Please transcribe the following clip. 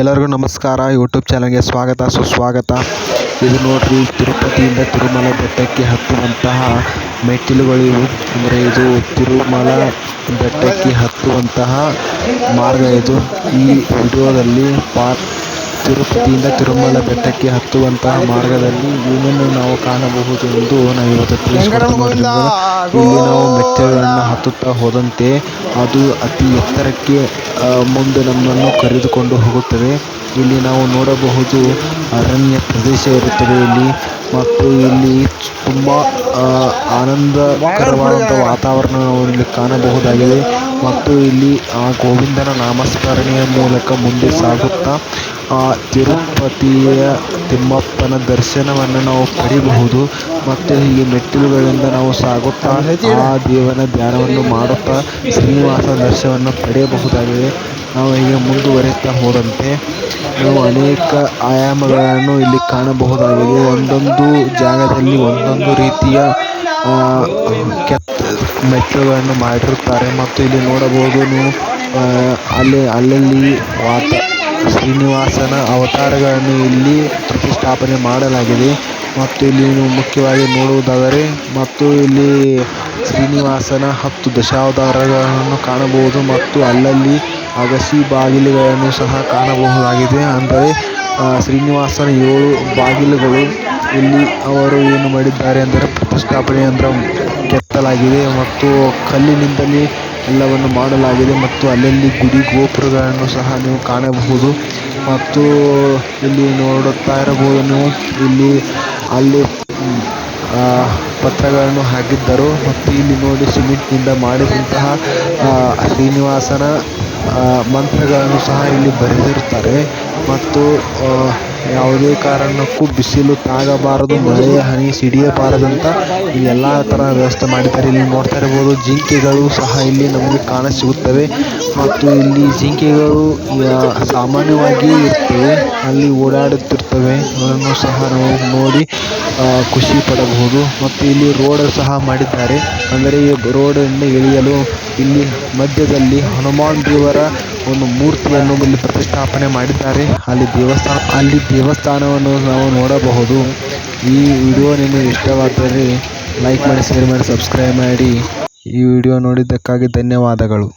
ಎಲ್ಲರಿಗೂ ನಮಸ್ಕಾರ. ಯೂಟ್ಯೂಬ್ ಚಾನಲ್ಗೆ ಸ್ವಾಗತ. ಸುಸ್ವಾಗತ. ಇದು ನೋಡ್ರಿ ತಿರುಪತಿಯಿಂದ ತಿರುಮಲ ಬೆಟ್ಟಕ್ಕೆ ಹತ್ತುವಂತಹ ಮೆಟ್ಟಿಲುಗಳು ಇವು ಅಂದರೆ ಇದು ತಿರುಮಲ ಬೆಟ್ಟಕ್ಕೆ ಹತ್ತುವಂತಹ ಮಾರ್ಗ ಇದು. ಈ ವಿಡಿಯೋದಲ್ಲಿ ಪಾ ತಿರುಪತಿಯಿಂದ ತಿರುಮಲ ಬೆಟ್ಟಕ್ಕೆ ಹತ್ತುವಂತಹ ಮಾರ್ಗದಲ್ಲಿ ಏನನ್ನು ನಾವು ಕಾಣಬಹುದು ಎಂದು ನಾವು ಇವತ್ತು ನಿಮ್ಗೆ. ಇಲ್ಲಿ ನಾವು ಮೆಟ್ಟಿಲುಗಳನ್ನು ಹತ್ತುತ್ತಾ ಹೋದಂತೆ ಅದು ಅತಿ ಎತ್ತರಕ್ಕೆ ಮುಂದೆ ನಮ್ಮನ್ನು ಕರೆದುಕೊಂಡು ಹೋಗುತ್ತದೆ ಇಲ್ಲಿ ನಾವು ನೋಡಬಹುದು ಅರಣ್ಯ ಪ್ರದೇಶ ಇರುತ್ತದೆ ಇಲ್ಲಿ ಮತ್ತು ಇಲ್ಲಿ ತುಂಬ ಆನಂದಕರವಾದ ಆನಂದಕರವಾದಂಥ ವಾತಾವರಣ ನಾವು ಇಲ್ಲಿ ಕಾಣಬಹುದಾಗಿದೆ ಮತ್ತು ಇಲ್ಲಿ, ಆ, ಗೋವಿಂದನ ನಾಮಸ್ಮರಣೆಯ ಮೂಲಕ ಮುಂದೆ ಸಾಗುತ್ತಾ, ಆ, ತಿರುಪತಿಯ ತಿಮ್ಮಪ್ಪನ ದರ್ಶನವನ್ನು ನಾವು ಪಡೆಯಬಹುದು ಮತ್ತು ಇಲ್ಲಿ ಮೆಟ್ಟಿಲುಗಳಿಂದ ನಾವು ಸಾಗುತ್ತಾ, ಆ ದೇವನ ಧ್ಯಾನವನ್ನು ಮಾಡುತ್ತಾ, ಶ್ರೀನಿವಾಸ ದರ್ಶನವನ್ನು ಪಡೆಯಬಹುದಾಗಿದೆ. ನಾವು ಹೀಗೆ ಮುಂದುವರಿಯುತ್ತಾ ಹೋದಂತೆ ನಾವು ಅನೇಕ ಆಯಾಮಗಳನ್ನು ಇಲ್ಲಿ ಕಾಣಬಹುದಾಗಿದೆ. ಒಂದೊಂದು ಜಾಗದಲ್ಲಿ ಒಂದೊಂದು ರೀತಿಯ ಮೆಟ್ಟಿಲುಗಳನ್ನು ಮಾಡಿರುತ್ತಾರೆ. ಮತ್ತು ಇಲ್ಲಿ ನೋಡಬಹುದು ನೀವು ಅಲ್ಲಿ, ಅಲ್ಲಲ್ಲಿ ವಾತ, ಶ್ರೀನಿವಾಸನ ಅವತಾರಗಳನ್ನು ಇಲ್ಲಿ ಪ್ರತಿಷ್ಠಾಪನೆ ಮಾಡಲಾಗಿದೆ. ಮತ್ತು ಇಲ್ಲಿ ನೀವು ಮುಖ್ಯವಾಗಿ ನೋಡುವುದಾದರೆ, ಮತ್ತು ಇಲ್ಲಿ ಶ್ರೀನಿವಾಸನ ಹತ್ತು ದಶಾವತಾರಗಳನ್ನು ಕಾಣಬಹುದು. ಮತ್ತು ಅಲ್ಲಲ್ಲಿ ಅಗಸಿ ಬಾಗಿಲುಗಳನ್ನು ಸಹ ಕಾಣಬಹುದಾಗಿದೆ. ಅಂದರೆ ಶ್ರೀನಿವಾಸನ ಏಳು ಬಾಗಿಲುಗಳು. ಇಲ್ಲಿ ಅವರು ಏನು ಮಾಡಿದ್ದಾರೆ ಅಂದರೆ, ಪ್ರತಿಷ್ಠಾಪನೆ ಅಂದ್ರೆ ಕೆತ್ತಲಾಗಿದೆ ಮತ್ತು ಕಲ್ಲಿನಿಂದಲೇ ಎಲ್ಲವನ್ನು ಮಾಡಲಾಗಿದೆ ಮತ್ತು ಅಲ್ಲಲ್ಲಿ ಗುಡಿ ಗೋಪುರಗಳನ್ನು ಸಹ ನೀವು ಕಾಣಬಹುದು. ಮತ್ತು ಇಲ್ಲಿ ನೋಡುತ್ತಾ ಇರಬಹುದು ನೀವು, ಇಲ್ಲಿ ಅಲ್ಲಿ ಪತ್ರಗಳನ್ನು ಹಾಕಿದ್ದರು. ಮತ್ತು ಇಲ್ಲಿ ನೋಡಿ ಸಿಮೆಂಟ್ನಿಂದ ಮಾಡಿದಂತಹ ಶ್ರೀನಿವಾಸನ ಮಂತ್ರಗಳನ್ನು ಸಹ ಇಲ್ಲಿ ಬರೆದಿರುತ್ತಾರೆ ಮತ್ತು ಯಾವುದೇ ಕಾರಣಕ್ಕೂ ಬಿಸಿಲು ತಾಗಬಾರದು, ಮಳೆಯ ಹನಿ ಸಿಡಿಯಬಾರದಂತ ಅಂತ ಎಲ್ಲ ತರ ವ್ಯವಸ್ಥೆ ಮಾಡಿದ್ದಾರೆ. ಇಲ್ಲಿ ನೋಡ್ತಾ ಇರಬಹುದು ಜಿಂಕೆಗಳು ಸಹ ಇಲ್ಲಿ ನಮಗೆ ಕಾಣ ಸಿಗುತ್ತವೆ ಮತ್ತು ಇಲ್ಲಿ ಜಿಂಕೆಗಳು ಸಾಮಾನ್ಯವಾಗಿ ಇರ್ತವೆ, ಅಲ್ಲಿ ಓಡಾಡುತ್ತಿರ್ತವೆ. ಅದನ್ನು ಸಹ ನಾವು ನೋಡಿ ಖುಷಿ ಪಡಬಹುದು. ಮತ್ತು ಇಲ್ಲಿ ರೋಡ್ ಸಹ ಮಾಡಿದ್ದಾರೆ. ಅಂದರೆ ಈ ರೋಡಿಂದ ಇಳಿಯಲು ಇಲ್ಲಿ ಮಧ್ಯದಲ್ಲಿ ಹನುಮಾನ್ ದೇವರ ಒಂದು ಮೂರ್ತಿಯನ್ನು ಇಲ್ಲಿ ಪ್ರತಿಷ್ಠಾಪನೆ ಮಾಡಿದ್ದಾರೆ. ಅಲ್ಲಿ ದೇವಸ್ಥಾನ, ಅಲ್ಲಿ ದೇವಸ್ಥಾನವನ್ನು ನಾವು ನೋಡಬಹುದು. ಈ ವಿಡಿಯೋ ನಿಮಗೆ ಇಷ್ಟವಾದರೆ ಲೈಕ್ ಮಾಡಿ, ಶೇರ್ ಮಾಡಿ, ಸಬ್ಸ್ಕ್ರೈಬ್ ಮಾಡಿ. ಈ ವಿಡಿಯೋ ನೋಡಿದ್ದಕ್ಕಾಗಿ ಧನ್ಯವಾದಗಳು.